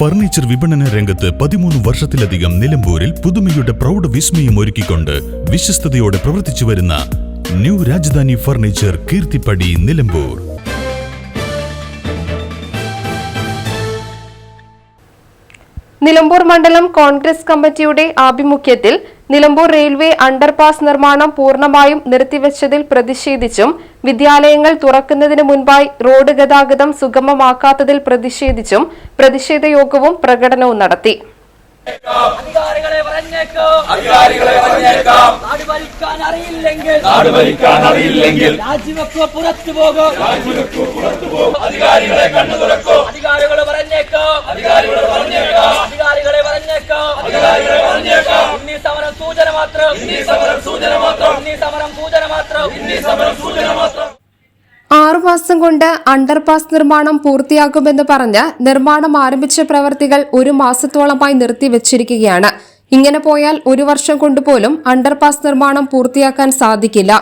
Furniture വിപണന രംഗത്ത് പതിമൂന്ന് വർഷത്തിലധികം നിലമ്പൂരിൽ പുതുമയുടെ പ്രൗഢ വിസ്മയം ഒരുക്കിക്കൊണ്ട് വിശ്വസ്തയോടെ പ്രവർത്തിച്ചു വരുന്ന ന്യൂ രാജധാനി ഫർണിച്ചർ കീർത്തിപ്പടി നിലമ്പൂർ. നിലമ്പൂർ മണ്ഡലം കോൺഗ്രസ് കമ്മിറ്റിയുടെ ആഭിമുഖ്യത്തിൽ നിലമ്പൂർ റെയിൽവേ അണ്ടർപാസ് നിർമ്മാണം പൂർണമായും നിർത്തിവച്ചതിൽ പ്രതിഷേധിച്ചും വിദ്യാലയങ്ങൾ തുറക്കുന്നതിന് മുൻപായി റോഡ് ഗതാഗതം സുഗമമാക്കാത്തതിൽ പ്രതിഷേധിച്ചും പ്രതിഷേധ യോഗവും പ്രകടനവും നടത്തി. അധികാരികളെ പറഞ്ഞേക്കോ. അധികാരികളെ പറഞ്ഞേക്കാം. നാട് ഭരിക്കാൻ അറിയില്ലെങ്കിൽ നാട് ഭരിക്കാൻ അറിയില്ലെങ്കിൽ രാജിവെക്കോ പുറത്തു പോകോ. അധികാരികളെ കണ്ണു തുറക്കോ. അധികാരികളെ പറഞ്ഞേക്കോ. അധികാരികളെ പറഞ്ഞേക്കാം. അധികാരികളെ പറഞ്ഞേക്കോ. അധികാരികളെ പറഞ്ഞേക്കാം. ഇന്നീ സമരം സൂചന മാത്രം. ഇന്നീ സമരം സൂചന മാത്രം. ഇന്നീ സമരം സൂചന മാത്രം. ഇന്നീ സമരം സൂചന മാത്രം ആറുമാസം കൊണ്ട് അണ്ടർപാസ് നിർമ്മാണം പൂർത്തിയാക്കുമെന്ന് പറഞ്ഞ് നിർമ്മാണം ആരംഭിച്ച പ്രവർത്തികൾ ഒരു മാസത്തോളമായി നിർത്തിവച്ചിരിക്കുകയാണ്. ഇങ്ങനെ പോയാൽ ഒരു വർഷം കൊണ്ടുപോലും അണ്ടർപാസ് നിർമ്മാണം പൂർത്തിയാക്കാൻ സാധിക്കില്ല.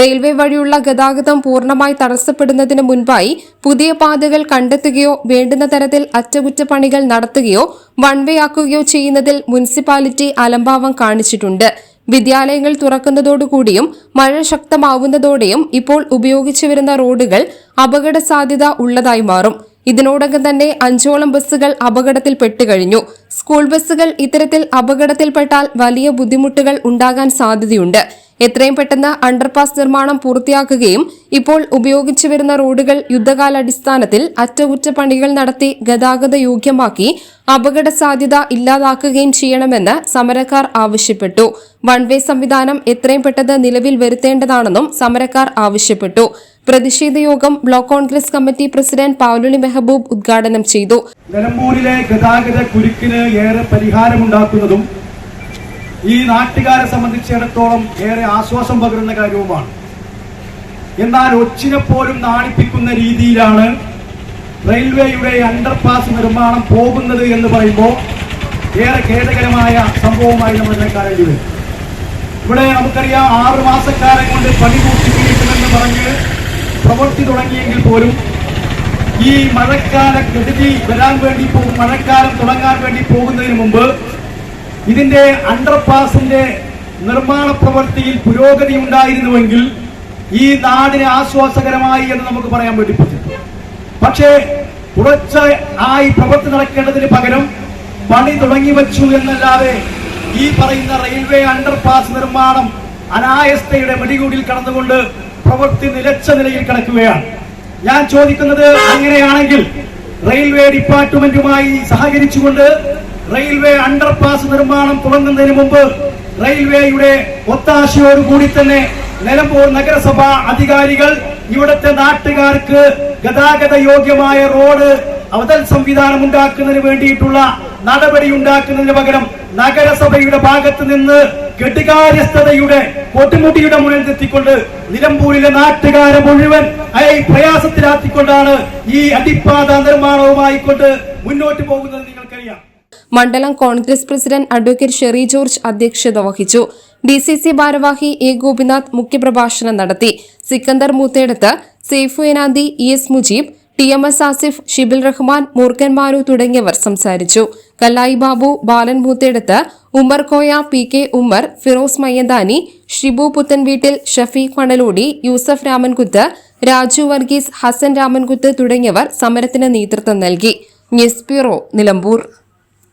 റെയിൽവേ വഴിയുള്ള ഗതാഗതം പൂർണമായി തടസ്സപ്പെടുന്നതിന് മുൻപായി പുതിയ പാതകൾ കണ്ടെത്തുകയോ വേണ്ടുന്ന തരത്തിൽ അറ്റകുറ്റപ്പണികൾ നടത്തുകയോ വൺവേ ആക്കുകയോ ചെയ്യുന്നതിൽ മുനിസിപ്പാലിറ്റി അലംഭാവം കാണിച്ചിട്ടുണ്ട്. വിദ്യാലയങ്ങൾ തുറക്കുന്നതോടുകൂടിയും മഴ ശക്തമാവുന്നതോടെയും ഇപ്പോൾ ഉപയോഗിച്ചു വരുന്ന റോഡുകൾ അപകട സാധ്യത ഉള്ളതായി മാറും. ഇതിനോടകം തന്നെ അഞ്ചോളം ബസ്സുകൾ അപകടത്തിൽ പെട്ടുകഴിഞ്ഞു. സ്കൂൾ ബസ്സുകൾ ഇത്തരത്തിൽ അപകടത്തിൽപ്പെട്ടാൽ വലിയ ബുദ്ധിമുട്ടുകൾ ഉണ്ടാകാൻ സാധ്യതയുണ്ട്. എത്രയും പെട്ടെന്ന് അണ്ടർപാസ് നിർമ്മാണം പൂർത്തിയാക്കുകയും ഇപ്പോൾ ഉപയോഗിച്ചു വരുന്ന റോഡുകൾ യുദ്ധകാലാടിസ്ഥാനത്തിൽ അറ്റകുറ്റപ്പണികൾ നടത്തി ഗതാഗത യോഗ്യമാക്കി അപകട സാധ്യത ഇല്ലാതാക്കുകയും ചെയ്യണമെന്ന് സമരക്കാർ ആവശ്യപ്പെട്ടു. വൺ വേ സംവിധാനം എത്രയും പെട്ടെന്ന് നിലവിൽ വരുത്തേണ്ടതാണെന്നും സമരക്കാർ ആവശ്യപ്പെട്ടു. പ്രതിഷേധ യോഗം block Congress committee president Pavaluni Mehaboob ഉദ്ഘാടനം ചെയ്തു. നിലമ്പൂരിലെ ഗതാഗത കുരുക്കിന് ഏറെ പരിഹാരമുണ്ടാക്കുന്നതും ഈ നാട്ടുകാരെ സംബന്ധിച്ചിടത്തോളം ഏറെ ആശ്വാസം പകരുന്ന കാര്യവുമാണ്. എന്നാൽ ഒച്ചിനെ പോലും നാണിപ്പിക്കുന്ന രീതിയിലാണ് റെയിൽവേയുടെ അണ്ടർപാസ് നിർമ്മാണം പോകുന്നത് എന്ന് പറയുമ്പോൾ ഏറെ ഖേദകരമായ സംഭവമായി നമ്മൾ ഇതിനെ കാണേണ്ടി വരും. ഇവിടെ നമുക്കറിയാം ആറു മാസക്കാലം കൊണ്ട് പണി പൂർത്തീകരിക്കുമെന്ന് പറഞ്ഞ് പ്രവൃത്തി തുടങ്ങിയെങ്കിൽ പോലും ഈ മഴക്കാല കെടുതി വരാൻ വേണ്ടി പോകും മഴക്കാലം തുടങ്ങാൻ വേണ്ടി പോകുന്നതിന് മുമ്പ് ഇതിന്റെ അണ്ടർപാസിന്റെ നിർമ്മാണ പ്രവൃത്തിയിൽ പുരോഗതി ഉണ്ടായിരുന്നുവെങ്കിൽ ഈ നാടിന് ആശ്വാസകരമായി എന്ന് നമുക്ക് പറയാൻ വേണ്ടി പറ്റും പക്ഷേ കുറച്ച് ആയി പ്രവൃത്തി നടക്കേണ്ടതിന് പകരം പണി തുടങ്ങി വച്ചു എന്നല്ലാതെ ഈ പറയുന്ന റെയിൽവേ അണ്ടർപാസ് നിർമ്മാണം അനായസ്തയുടെ മെടികൂടിൽ കടന്നുകൊണ്ട് പ്രവൃത്തി നിലച്ച നിലയിൽ കിടക്കുകയാണ്. ഞാൻ ചോദിക്കുന്നത് അങ്ങനെയാണെങ്കിൽ റെയിൽവേ ഡിപ്പാർട്ട്മെന്റുമായി സഹകരിച്ചുകൊണ്ട് റെയിൽവേ അണ്ടർപാസ് നിർമ്മാണം തുടങ്ങുന്നതിന് മുമ്പ് റെയിൽവേയുടെ ഒത്താശയോടുകൂടി തന്നെ നിലമ്പൂർ നഗരസഭാ അധികാരികൾ ഇവിടുത്തെ നാട്ടുകാർക്ക് ഗതാഗത യോഗ്യമായ റോഡ് അവതൽ സംവിധാനം ഉണ്ടാക്കുന്നതിന് വേണ്ടിയിട്ടുള്ള നടപടി ഉണ്ടാക്കുന്നതിന് പകരം നഗരസഭയുടെ ഭാഗത്ത് നിന്ന് കെട്ടുകാര്യസ്ഥതയുടെ കൊട്ടുമുട്ടിയുടെ മുന്നിൽ എത്തിക്കൊണ്ട് നിലമ്പൂരിലെ നാട്ടുകാരെ മുഴുവൻ ഈ പ്രയാസത്തിലാക്കിക്കൊണ്ടാണ് ഈ അടിപ്പാത നിർമ്മാണവുമായി കൊണ്ട് മുന്നോട്ട് പോകുന്നത് നിങ്ങൾക്കറിയാം മണ്ഡലം കോൺഗ്രസ് പ്രസിഡന്റ് അഡ്വക്കേറ്റ് ഷെറി ജോർജ് അധ്യക്ഷത വഹിച്ചു. ഡി സി സി ഭാരവാഹി എ ഗോപിനാഥ് മുഖ്യപ്രഭാഷണം നടത്തി. Sikandar Moothedath Saifu Enanthi E S Mujeeb T M S Asif Shibil Rahman Moorkhan Maru തുടങ്ങിയവർ സംസാരിച്ചു. കല്ലായി ബാബു ബാലൻ മൂത്തേടത്ത് ഉമ്മർ കോയ പി കെ ഉമ്മർ ഫിറോസ് മയ്യന്താനി ഷിബു പുത്തൻവീട്ടിൽ ഷഫീഖ് മണലൂടി യൂസഫ് രാമൻകുത്ത് രാജു വർഗീസ് ഹസൻ രാമൻകുത്ത് തുടങ്ങിയവർ സമരത്തിന് നേതൃത്വം നൽകി. News bureau Nilambur.